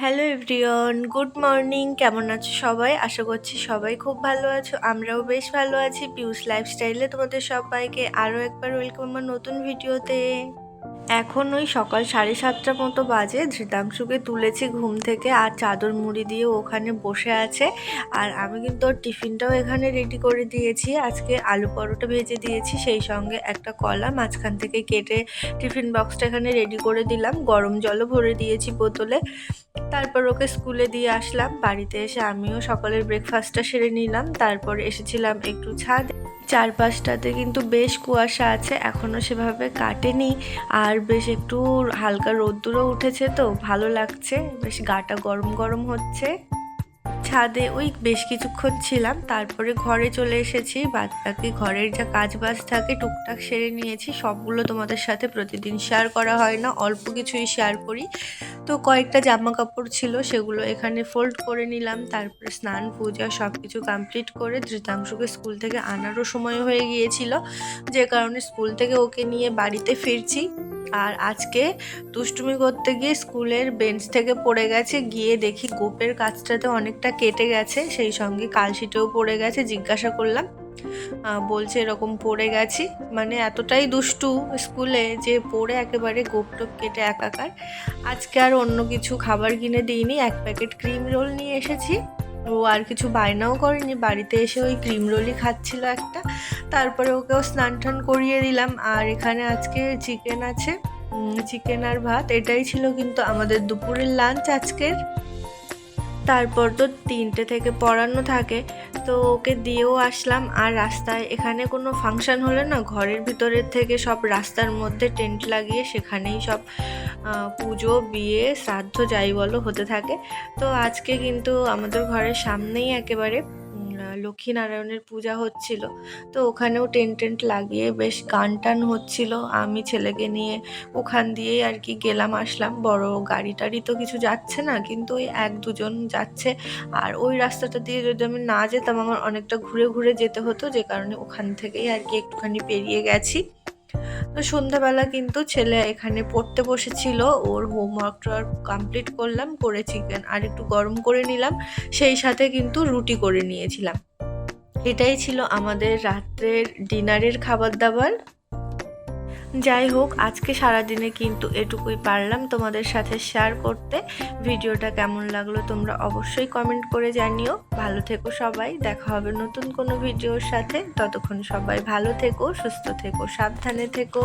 Hello everyone, good morning. কেমন আছো সবাই? আশা করছি সবাই খুব ভালো আছো। আমরাও বেশ ভালো আছি। পিউস লাইফস্টাইলে তোমাদের সবাইকে আরও একবার ওয়েলকাম আমার নতুন ভিডিওতে। এখন ওই সকাল সাড়ে সাতটার মতো বাজে। ধৃতাংশুকে তুলেছি ঘুম থেকে আর চাদর মুড়ি দিয়ে ওখানে বসে আছে। আর আমি কিন্তু ওর টিফিনটাও এখানে রেডি করে দিয়েছি। আজকে আলু পরোটা ভেজে দিয়েছি। সেই সঙ্গে একটা কলা, মাঝখান থেকে কেটে টিফিন বক্সটা এখানে রেডি করে দিলাম। গরম জলও ভরে দিয়েছি বোতলে। তারপর ওকে স্কুলে দিয়ে আসলাম। বাড়িতে এসে আমিও সকালের ব্রেকফাস্টটা সেরে নিলাম। তারপর এসেছিলাম একটু ছাদ। চারপাশটাতে কিন্তু বেশ কুয়াশা আছে এখনও সেভাবে কাটেনি। আর বেশ একটু হালকা রোদ্দুরও উঠেছে তো, ভালো লাগছে। বেশ গাটা গরম গরম হচ্ছে। ছাদে ওই বেশ কিছুক্ষণ ছিলাম, তারপরে ঘরে চলে এসেছি। বাদ বাকি ঘরের যা কাজ বাজ থাকে, টুকটাক সেরে নিয়েছি। সবগুলো তোমাদের সাথে প্রতিদিন শেয়ার করা হয় না, অল্প কিছুই শেয়ার করি। তো কয়েকটা জামা কাপড় ছিল, সেগুলো এখানে ফোল্ড করে নিলাম। তারপরে স্নান, পূজা সব কিছু কমপ্লিট করে ধৃতাংশুকে স্কুল থেকে আনারও সময় হয়ে গিয়েছিল। যে কারণে স্কুল থেকে ওকে নিয়ে বাড়িতে ফিরছি। আর আজকে দুষ্টুমি করতে গিয়ে স্কুলের বেঞ্চ থেকে পড়ে গেছে। গিয়ে দেখি গোপের কাজটাতে অনেকটা কেটে গেছে, সেই সঙ্গে কালশিটেও পড়ে গেছে, জিজ্ঞাসা করলাম। বলছে এরকম পড়ে গেছি। মানে এতটাই দুষ্টু স্কুলে যে পড়ে একেবারে গোপটোপ কেটে একাকার। আজকে আর অন্য কিছু খাবার কিনে দিইনি, এক প্যাকেট ক্রিম রোল নিয়ে এসেছি। ও আর কিছু বায়নাও করেনি, বাড়িতে এসে ওই ক্রিম রোলই খাচ্ছিল একটা। তারপরে ওকেও স্নান টান করিয়ে দিলাম। আর এখানে আজকে চিকেন আছে চিকেন আর ভাত, এটাই ছিল কিন্তু আমাদের দুপুরের লাঞ্চ আজকের। তারপর তো তিনটে থেকে পড়ানো থাকে, তো ওকে দিয়েও আসলাম। আর রাস্তায় এখানে কোনো ফাংশন হলে না, ঘরের ভিতরের থেকে সব রাস্তার মধ্যে টেন্ট লাগিয়ে সেখানেই সব পুজো, বিয়ে, শ্রাদ্ধ যাই বলো হতে থাকে। তো আজকে কিন্তু আমাদের ঘরের সামনেই একেবারে লক্ষ্মীনারায়ণের পূজা হচ্ছিল। তো ওখানেও টেন্ট টেন্ট লাগিয়ে বেশ গান টান হচ্ছিল। আমি ছেলেকে নিয়ে ওখান দিয়ে আর কি গেলাম, আসলাম। বড় গাড়ি টাড়ি তো কিছু যাচ্ছে না, কিন্তু ওই এক দুজন যাচ্ছে। আর ওই রাস্তাটা দিয়ে যদি আমি না যেতাম, আমার অনেকটা ঘুরে ঘুরে যেতে হতো, যে কারণে ওখান থেকেই আর কি একটুখানি পেরিয়ে গেছি। তো সন্ধ্যাবেলা কিন্তু ছেলে এখানে পড়তে বসেছিল, ওর হোমওয়ার্কটা কমপ্লিট করলাম, করে চিকেন আর একটু গরম করে নিলাম, সেই সাথে কিন্তু রুটি করে নিয়েছিলাম। এটাই ছিল আমাদের রাত্রের ডিনারের খাবার দাবার যাই হোক, আজকে সারাদিনে কিন্তু এটুকুই পারলাম তোমাদের সাথে শেয়ার করতে। ভিডিওটা কেমন লাগল তোমরা অবশ্যই কমেন্ট করে জানিও। ভালো থেকো সবাই, দেখা হবে নতুন কোনো ভিডিওর সাথে। ততক্ষণ সবাই ভালো থেকো, সুস্থ থেকো, সাবধানে থেকো।